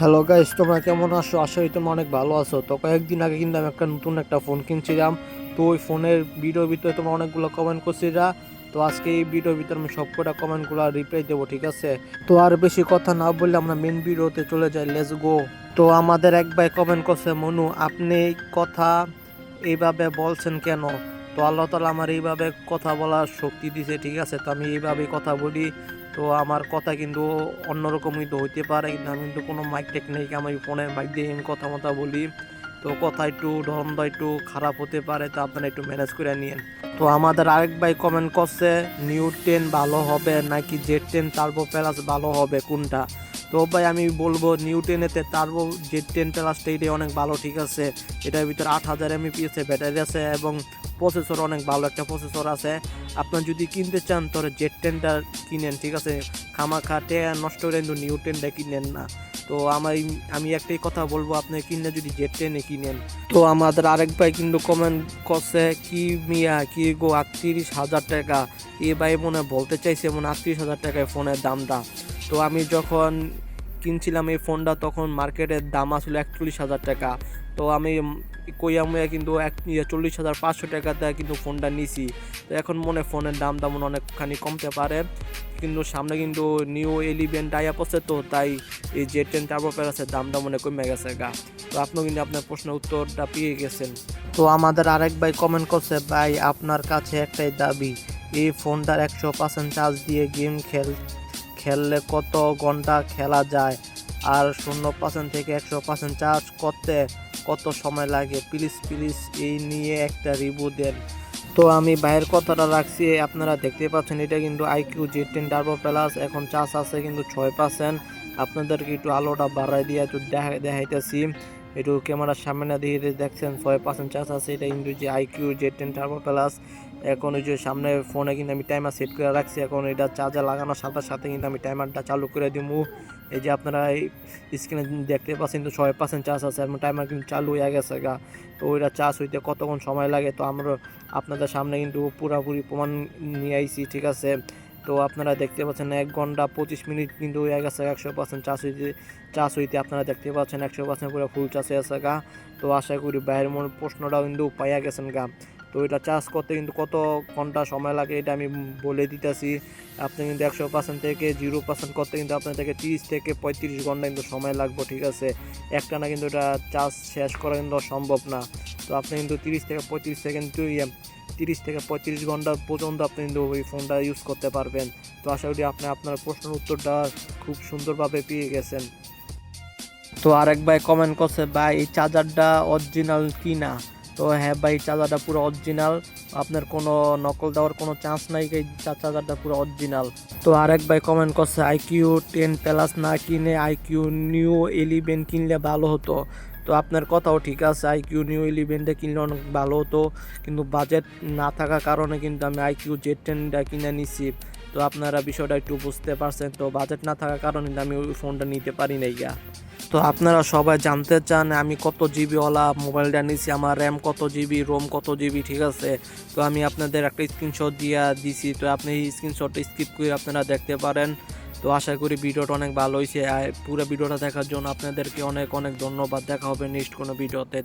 Hello guys তোমরা কেমন আছো? আশা করি তোমরা অনেক ভালো আছো। তো কয়েকদিন আগে কিন্তু আমি একটা নতুন একটা ফোন কিনছিলাম। তো ওই ফোনের ভিডিওর ভিতরে তোমরা অনেকগুলো কমেন্ট করছিলা। তো আজকে এই ভিডিওর ভিতরে আমি সবকটা কমেন্টগুলো রিপ্লাই দেবো, ঠিক আছে? তো আর বেশি কথা না বললে আমরা মেন ভিডিওতে চলে যাই লেটস গো তো আমাদের এক ভাই কমেন্ট করছে, মনু, আপনি কথা এইভাবে বলছেন কেন? তো আল্লাহ তালা আমার এইভাবে কথা বলার শক্তি দিছে, ঠিক আছে? তো আমি এইভাবেই কথা বলি। তো আমার কথা কিন্তু অন্যরকমই তো হইতে পারে। কিন্তু আমি কিন্তু কোনো মাইক টেক টেকনিক আমি ফোনের মাইক দিয়ে কথা মতা বলি। তো কথা একটু ধন্দ একটু খারাপ হতে পারে, তো আপনারা একটু ম্যানেজ করে নিন তো আমাদের আরেক ভাই কমেন্ট করছে নিউ টেন ভালো হবে নাকি জেড টেন তারপর প্যালাস ভালো হবে, কোনটা? তো ভাই, আমি বলব নিউ টেনেতে টার্বো জেড টেন প্লাসটা এটাই অনেক ভালো, ঠিক আছে? এটার ভিতরে আট হাজার এমএপিএস ব্যাটারি আছে এবং প্রসেসর অনেক ভালো একটা প্রসেসর আছে। আপনার যদি কিনতে চান তাহলে জেড টেনটা কিনেন, ঠিক আছে? খামা খাটে নষ্ট করে কিন্তু নিউ টেনটা কিনেন না। তো আমার আমি একটাই কথা বলব, আপনি কিনলে যদি জেড টেনে কিনেন। তো আমাদের আরেক ভাই কিন্তু কমেন্ট করছে, কি মিয়া, কি গো, আটত্রিশ হাজার টাকা? এ ভাই মনে বলতে চাইছে, মনে আটত্রিশ হাজার টাকায় ফোনের দামটা। তো আমি যখন কিনছিলাম এই ফোনটা, তখন মার্কেটের দাম আসলে একচল্লিশ হাজার টাকা। তো আমি কইয়ামে কিন্তু এক ইয়ে চল্লিশ হাজার পাঁচশো টাকাতে কিন্তু ফোনটা নিছি। তো এখন মনে ফোনের দাম দাম অনেকখানি কমতে পারে। কিন্তু সামনে কিন্তু নিউ এলিভেন টাইপ আছে তো, তাই এই জেড টেন টার্বো প্যারাসের দামটা মনে কমে গেছে গা। তো আপনিও কিন্তু আপনার প্রশ্নের উত্তরটা পেয়ে গেছেন। তো আমাদের আরেক ভাই কমেন্ট করছে, ভাই, আপনার কাছে একটাই দাবি, এই ফোনটার একশো পার্সেন্ট চার্জ দিয়ে গেম খেল খেললে কত ঘণ্টা খেলা যায়? আর শূন্য পার্সেন্ট থেকে একশো পার্সেন্ট চার্জ করতে কত সময় লাগে? প্লিজ প্লিজ এই নিয়ে একটা রিভিউ দেন। তো আমি বাইরের কথাটা রাখছি, আপনারা দেখতে পাচ্ছেন এটা কিন্তু iQOO Z ten turbo plus এখন চার্জ আছে কিন্তু ছয় পার্সেন্ট আপনাদেরকে একটু আলোটা বাড়াই দিয়ে একটু দেখা, দেখাইতেছি। একটু ক্যামেরার সামনে দিয়ে দেখছেন, ছয় পার্সেন্ট চার্জ আছে, এটা কিন্তু যে iQOO Z ten turbo plus এখন ওই যে সামনে ফোনে কিন্তু আমি টাইমার সেট করে রাখছি। এখন এটা চার্জার লাগানোর সাথে সাথে কিন্তু আমি টাইমারটা চালু করে দিব এই যে আপনারা এই স্ক্রিনে দেখতে পাচ্ছেন তো ছয় পার্সেন্ট চার্জ আছে এবং টাইমার কিন্তু চালু হয়ে গেছে গা। তো ওইটা চার্জ হইতে কতক্ষণ সময় লাগে তো আমরা আপনাদের সামনে কিন্তু পুরাপুরি প্রমাণ নিয়ে আইছি, ঠিক আছে? তো আপনারা দেখতে পাচ্ছেন এক ঘণ্টা পঁচিশ মিনিট কিন্তু হয়ে গেছে একশো পার্সেন্ট চার্জ হইতে চার্জ হইতে আপনারা দেখতে পাচ্ছেন একশো পার্সেন্ট পুরো ফুল হয়ে আছে গা। তো আশা করি বাইরের মনে প্রশ্নটাও কিন্তু পাইয়া গেছেন গা। তো এটা চার্জ করতে কিন্তু কত ঘণ্টা সময় লাগে এটা আমি বলে দিতেছি। আপনি কিন্তু একশো পার্সেন্ট থেকে জিরো পার্সেন্ট করতে কিন্তু আপনার থেকে তিরিশ থেকে পঁয়ত্রিশ ঘণ্টা কিন্তু সময় লাগবে, ঠিক আছে? একটা না কিন্তু এটা চার্জ শেষ করা কিন্তু সম্ভব না। তো আপনি কিন্তু তিরিশ থেকে পঁয়ত্রিশ সেকেন্ড তিরিশ থেকে পঁয়ত্রিশ ঘণ্টা পর্যন্ত আপনি কিন্তু ওই ফোনটা ইউজ করতে পারবেন। তো আশা করি আপনি আপনার প্রশ্নের উত্তরটা খুব সুন্দরভাবে পেয়ে গেছেন। তো আরেক ভাই কমেন্ট করছে, ভাই, এই চার্জারটা অরিজিনাল কি না তো হ্যাঁ ভাই, চার্জারটা পুরো অরিজিনাল আপনার কোনো নকল দেওয়ার কোনো চান্স নাই এই চার্জারটা পুরো অরিজিনাল তো আরেক ভাই কমেন্ট করছে আইকিউ টেন প্লাস না কিনে আইকিউ নিউ এলিভেন কিনলে ভালো হতো? তো আপনার কথাও ঠিক আছে আইকিউ নিউ ইলেভেনটা কিনলে অনেক ভালো হতো। কিন্তু বাজেট না থাকার কারণে কিন্তু আমি আইকিউ জেড টেনটা কিনে নিছি। তো আপনারা বিষয়টা একটু বুঝতে পারছেন, তো বাজেট না থাকার কারণে আমি ওই ফোনটা নিতে পারি নাই গা। তো আপনারা সবাই জানতে চান আমি কত জিবিওয়ালা মোবাইলটা নিছি, আমার র্যাম কত জিবি রোম কত জিবি ঠিক আছে? তো আমি আপনাদের একটা স্ক্রিনশট দিয়ে দিছি, তো আপনি এই স্ক্রিনশটটা স্কিপ করে আপনারা দেখতে পারেন। তো আশা করি ভিডিওটা অনেক ভালো হয়েছে, আর পুরো ভিডিওটা দেখার জন্য আপনাদেরকে অনেক অনেক ধন্যবাদ। দেখা হবে নেক্সট কোনো ভিডিওতে।